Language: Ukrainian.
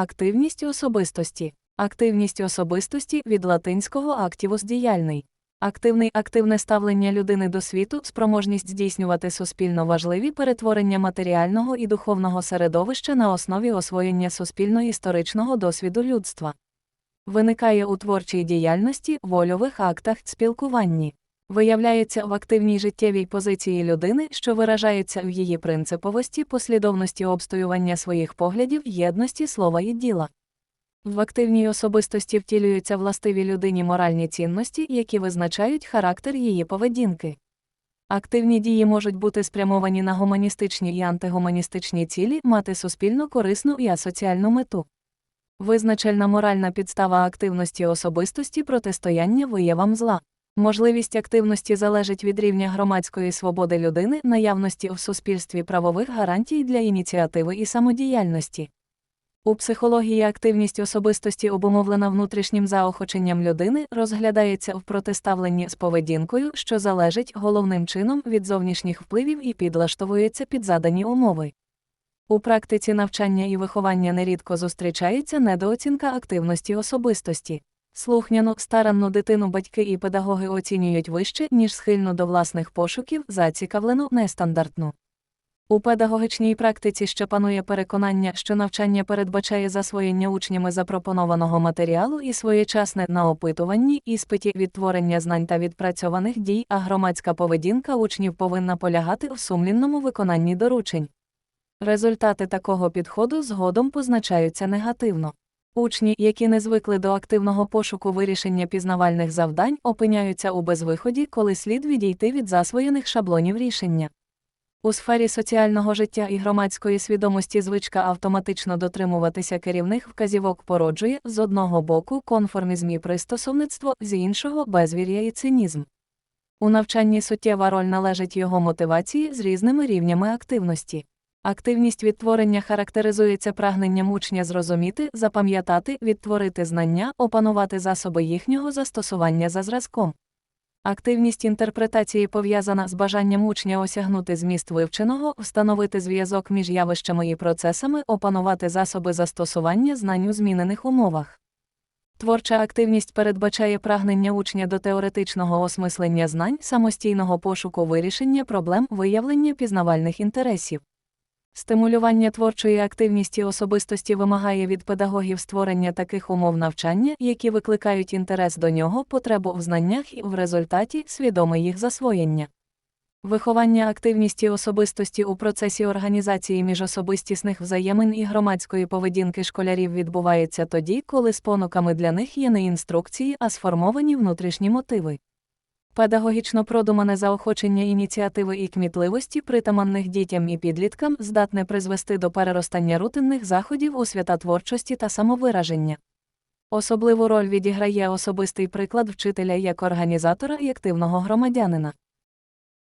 Активність особистості. Активність особистості від латинського активус діяльний. Активний активне ставлення людини до світу, спроможність здійснювати суспільно важливі перетворення матеріального і духовного середовища на основі освоєння суспільно-історичного досвіду людства. Виникає у творчій діяльності, вольових актах, спілкуванні. Виявляється в активній життєвій позиції людини, що виражається в її принциповості, послідовності обстоювання своїх поглядів, єдності слова і діла. В активній особистості втілюються властиві людині моральні цінності, які визначають характер її поведінки. Активні дії можуть бути спрямовані на гуманістичні і антигуманістичні цілі, мати суспільно корисну і асоціальну мету. Визначальна моральна підстава активності особистості протистояння виявам зла. Можливість активності залежить від рівня громадської свободи людини, наявності в суспільстві правових гарантій для ініціативи і самодіяльності. У психології активність особистості, обумовлена внутрішнім заохоченням людини, розглядається в протиставленні з поведінкою, що залежить головним чином від зовнішніх впливів і підлаштовується під задані умови. У практиці навчання і виховання нерідко зустрічається недооцінка активності особистості. Слухняну, старанну дитину батьки і педагоги оцінюють вище, ніж схильну до власних пошуків, зацікавлену, нестандартну. У педагогічній практиці ще панує переконання, що навчання передбачає засвоєння учнями запропонованого матеріалу і своєчасне на опитуванні, іспиті відтворення знань та відпрацьованих дій, а громадська поведінка учнів повинна полягати в сумлінному виконанні доручень. Результати такого підходу згодом позначаються негативно. Учні, які не звикли до активного пошуку вирішення пізнавальних завдань, опиняються у безвиході, коли слід відійти від засвоєних шаблонів рішення. У сфері соціального життя і громадської свідомості звичка автоматично дотримуватися керівних вказівок породжує з одного боку конформізм і пристосовництво, з іншого безвір'я і цинізм. У навчанні суттєва роль належить його мотивації з різними рівнями активності. Активність відтворення характеризується прагненням учня зрозуміти, запам'ятати, відтворити знання, опанувати засоби їхнього застосування за зразком. Активність інтерпретації пов'язана з бажанням учня осягнути зміст вивченого, встановити зв'язок між явищами і процесами, опанувати засоби застосування знань у змінених умовах. Творча активність передбачає прагнення учня до теоретичного осмислення знань, самостійного пошуку вирішення проблем, виявлення пізнавальних інтересів. Стимулювання творчої активності особистості вимагає від педагогів створення таких умов навчання, які викликають інтерес до нього, потребу в знаннях і в результаті свідоме їх засвоєння. Виховання активності особистості у процесі організації міжособистісних взаємин і громадської поведінки школярів відбувається тоді, коли спонуками для них є не інструкції, а сформовані внутрішні мотиви. Педагогічно продумане заохочення ініціативи і кмітливості, притаманних дітям і підліткам, здатне призвести до переростання рутинних заходів у свята творчості та самовираження. Особливу роль відіграє особистий приклад вчителя як організатора і активного громадянина.